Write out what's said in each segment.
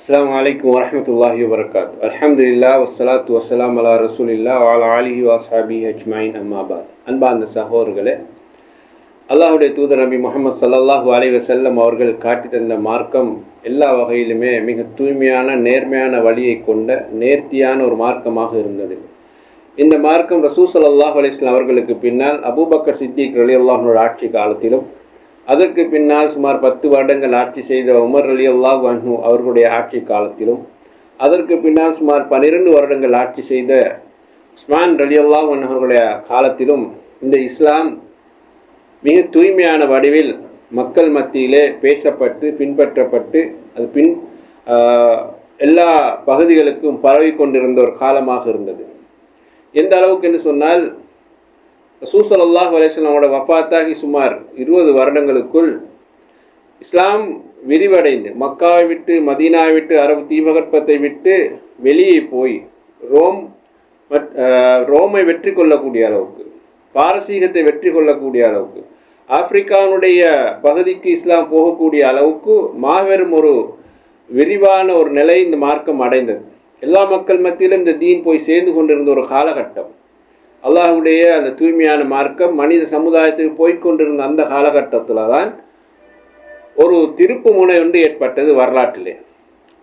அஸ்ஸலாமு அலைக்கும் வரகாத் வபரகாத் அல்ஹம்துலில்லாஹ் வஸ்ஸலாத்து வசலாம் அலா ரசூலில்லா அலா அலிஹி வாசாபி ஹஜ்மாயின் அம்மாபாத் அன்பார்ந்த சகோதரர்களே அல்லாஹுடைய தூதர் நபி முகமது ஸல்லல்லாஹு அலி வசல்லம் அவர்கள் காட்டி தந்த மார்க்கம் எல்லா வகையிலுமே மிக தூய்மையான நேர்மையான வழியை கொண்ட நேர்த்தியான ஒரு மார்க்கமாக இருந்தது. இந்த மார்க்கம் ரசூ ஸல்லல்லாஹு அலிஸ்லாம் அவர்களுக்கு பின்னால் அபூபக்கர் சித்திக் ரலியல்லாஹுவோட ஆட்சி காலத்திலும் அதற்கு பின்னால் சுமார் பத்து வருடங்கள் ஆட்சி செய்த உமர் அலி அல்லாஹ் வன்ஹூ அவர்களுடைய ஆட்சி காலத்திலும் அதற்கு பின்னால் சுமார் பன்னிரண்டு வருடங்கள் ஆட்சி செய்த உஸ்மான் அலி அல்லாஹ் அவர்களுடைய காலத்திலும் இந்த இஸ்லாம் மிக தூய்மையான வடிவில் மக்கள் மத்தியிலே பேசப்பட்டு பின்பற்றப்பட்டு அது பின் எல்லா பகுதிகளுக்கும் பரவி கொண்டிருந்த ஒரு காலமாக இருந்தது. எந்த அளவுக்கு என்று சொன்னால் ரசூசல்லாஹ் அலேஸ்லாமோட வஃத்தாகி சுமார் இருபது வருடங்களுக்குள் இஸ்லாம் விரிவடைந்து மக்காவை விட்டு மதீனாவை விட்டு அரபு தீபகற்பத்தை விட்டு வெளியே போய் ரோம் ரோமை வெற்றி கொள்ளக்கூடிய அளவுக்கு பாரசீகத்தை வெற்றி கொள்ளக்கூடிய அளவுக்கு ஆப்பிரிக்காவுடைய பகுதிக்கு இஸ்லாம் போகக்கூடிய அளவுக்கு மாபெரும் ஒரு விரிவான ஒரு நிலை இந்த மார்க்கம் அடைந்தது. எல்லா மக்கள் மத்தியிலும் இந்த தீன் போய் சேர்ந்து கொண்டிருந்த ஒரு காலகட்டம். அல்லாஹுடைய அந்த தூய்மையான மார்க்கம் மனித சமுதாயத்துக்கு போய்கொண்டிருந்த அந்த காலகட்டத்தில் தான் ஒரு திருப்பு முனை ஒன்று ஏற்பட்டது வரலாற்றிலே.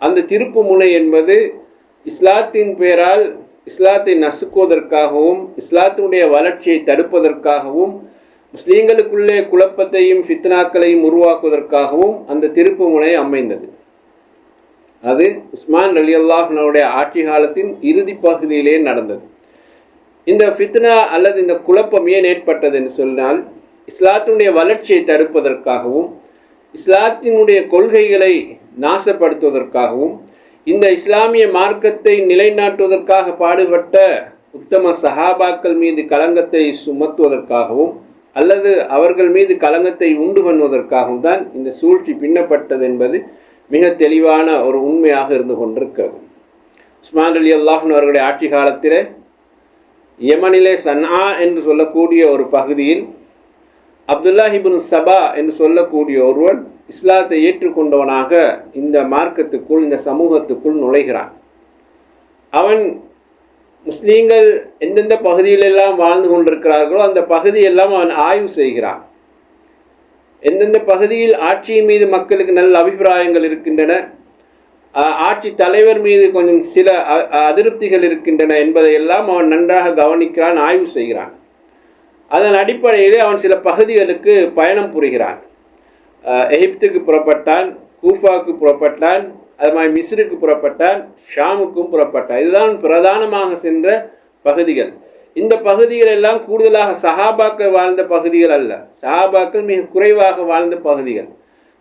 அந்த திருப்பு முனை என்பது இஸ்லாத்தின் பெயரால் இஸ்லாத்தை நசுக்குவதற்காகவும் இஸ்லாத்தினுடைய வளர்ச்சியை தடுப்பதற்காகவும் முஸ்லீம்களுக்குள்ளே குழப்பத்தையும் ஃபித்னாக்களையும் உருவாக்குவதற்காகவும் அந்த திருப்பு முனை அமைந்தது. அது உஸ்மான் அலி அல்லாஹனுடைய ஆட்சி காலத்தின் இறுதி பகுதியிலே நடந்தது. இந்த ஃபித்னா அல்லது இந்த குழப்பம் ஏன் ஏற்பட்டது என்று சொன்னால் இஸ்லாத்தினுடைய வளர்ச்சியை தடுப்பதற்காகவும் இஸ்லாத்தினுடைய கொள்கைகளை நாசப்படுத்துவதற்காகவும் இந்த இஸ்லாமிய மார்க்கத்தை நிலைநாட்டுவதற்காக பாடுபட்ட உத்தம சஹாபாக்கள் மீது களங்கத்தை சுமத்துவதற்காகவும் அல்லது அவர்கள் மீது களங்கத்தை உண்டு பண்ணுவதற்காகவும் தான் இந்த சூழ்ச்சி பின்னப்பட்டது என்பது மிக தெளிவான ஒரு உண்மையாக இருந்து கொண்டிருக்கிறது. உஸ்மான் அலி அல்லாஹன் அவர்களுடைய ஆட்சி காலத்திலே யமனிலே சன்ஆ என்று சொல்லக்கூடிய ஒரு பகுதியில் அப்துல்லா ஹிபுன் சபா என்று சொல்லக்கூடிய ஒருவன் இஸ்லாத்தை ஏற்றுக்கொண்டவனாக இந்த மார்க்கத்துக்குள் இந்த சமூகத்துக்குள் நுழைகிறான். அவன் முஸ்லீம்கள் எந்தெந்த பகுதியிலெல்லாம் வாழ்ந்து கொண்டிருக்கிறார்களோ அந்த பகுதியெல்லாம் அவன் ஆய்வு செய்கிறான். எந்தெந்த பகுதியில் ஆட்சியின் மீது மக்களுக்கு நல்ல அபிப்பிராயங்கள் இருக்கின்றன ஆட்சி தலைவர் மீது கொஞ்சம் சில அ- அதிருப்திகள் இருக்கின்றன என்பதையெல்லாம் அவன் நன்றாக கவனிக்கிறான் ஆய்வு செய்கிறான். அதன் அடிப்படையிலே அவன் சில பகுதிகளுக்கு பயணம் புரிகிறான். எகிப்துக்கு புறப்பட்டான் கூஃபாவுக்கு புறப்பட்டான் அது மாதிரி மிஸ்ருக்கு புறப்பட்டான் ஷாமுக்கும் புறப்பட்டான். இதுதான் பிரதானமாக சென்ற பகுதிகள். இந்த பகுதிகள் எல்லாம் கூடுதலாக சஹாபாக்கள் வாழ்ந்த பகுதிகள் அல்ல. சஹாபாக்கள் மிக குறைவாக வாழ்ந்த பகுதிகள்.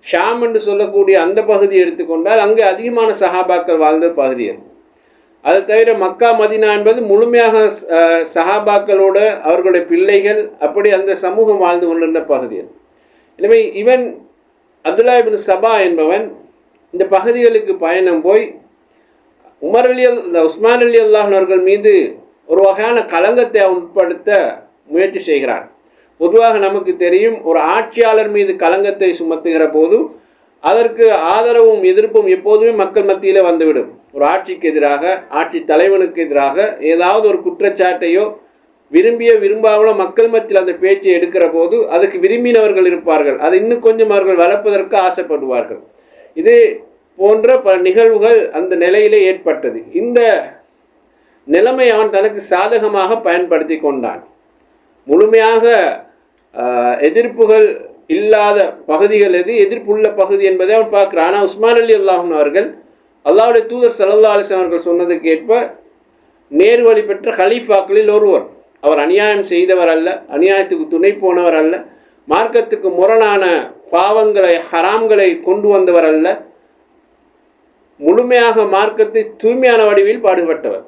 ஷாம் என்று சொல்லக்கூடிய அந்த பகுதியை எடுத்துக்கொண்டால் அங்கே அதிகமான சஹாபாக்கள் வாழ்ந்த பகுதி அது. தவிர மக்கா மதினா என்பது முழுமையாக சஹாபாக்களோட சஹாபாக்களோடு அவர்களுடைய பிள்ளைகள் அப்படி அந்த சமூகம் வாழ்ந்து கொண்டிருந்த பகுதிகள் எனவே இவன் அப்துல்லா இபின் சபா என்பவன் இந்த பகுதிகளுக்கு பயணம் போய் உமர் அலி அல் இந்த உஸ்மான் அலி அல்லாஹன் அவர்கள் மீது ஒரு வகையான களங்கத்தை உட்படுத்த முயற்சி செய்கிறான். பொதுவாக நமக்கு தெரியும் ஒரு ஆட்சியாளர் மீது களங்கத்தை சுமத்துகிற போது அதற்கு ஆதரவும் எதிர்ப்பும் எப்போதுமே மக்கள் மத்தியில் வந்துவிடும். ஒரு ஆட்சிக்கு எதிராக ஆட்சி தலைவனுக்கு எதிராக ஏதாவது ஒரு குற்றச்சாட்டையோ விரும்பிய விரும்பாமலோ மக்கள் மத்தியில் அந்த பேச்சை எடுக்கிற போது அதுக்கு விரும்பினவர்கள் இருப்பார்கள். அதை இன்னும் கொஞ்சம் அவர்கள் வளர்ப்பதற்கு ஆசைப்படுவார்கள். இது போன்ற பல நிகழ்வுகள் அந்த நிலையிலே ஏற்பட்டது. இந்த நிலைமை அவன் தனக்கு சாதகமாக பயன்படுத்தி கொண்டான். முழுமையாக எதிர்ப்புகள் இல்லாத பகுதிகள் எது? எதிர்ப்புள்ள பகுதி என்பதை அவன் பார்க்குறான். ஆனால் உஸ்மான் அலி அல்லாஹன் அவர்கள் அல்லாவுடைய தூதர் சல்லா அலிஸ்லாம் அவர்கள் சொன்னதுக்கு ஏற்ப நேர்வழி பெற்ற ஹலீஃபாக்களில் ஒருவர். அவர் அநியாயம் செய்தவர் அல்ல அநியாயத்துக்கு துணை போனவர் அல்ல மார்க்கத்துக்கு முரணான பாவங்களை ஹராம்களை கொண்டு வந்தவர் அல்ல முழுமையாக மார்க்கத்தை தூய்மையான வடிவில் பாடுபட்டவர்.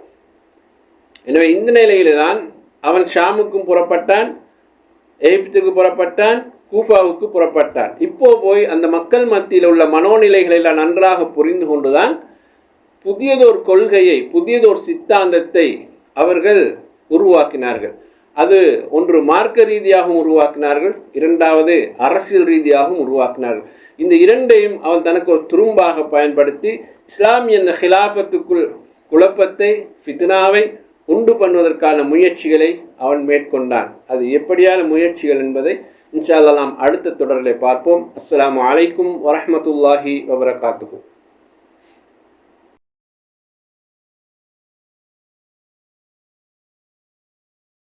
எனவே இந்த நிலையில்தான் அவன் ஷாமுக்கும் புறப்பட்டான். எகிப்துக்கு புறப்பட்டான் கூஃபாவுக்கு புறப்பட்டான். இப்போ போய் அந்த மக்கள் மத்தியில் உள்ள மனோநிலைகளை எல்லாம் நன்றாக புரிந்து கொண்டுதான் புதியதொரு கொள்கையை புதியதொரு சித்தாந்தத்தை அவர்கள் உருவாக்கினார்கள். அது ஒன்று மார்க்க ரீதியாகவும் உருவாக்கினார்கள் இரண்டாவது அரசியல் ரீதியாகவும் உருவாக்கினார்கள். இந்த இரண்டையும் அவன் தனக்கு ஒரு துரும்பாக பயன்படுத்தி இஸ்லாமிய இந்த ஹிலாஃபத்துக்குள் குழப்பத்தை ஃபித்னாவை உண்டு பண்ணுவதற்கான முயற்சிகளை அவன் மேற்கொண்டான். அது எப்படியான முயற்சிகள் என்பதை இன்ஷால்லாம் நாம் அடுத்த தொடரில் பார்ப்போம். அஸ்லாம் அலைக்கும் வரமத்துல்லாஹி வபரகாத்துக்கும்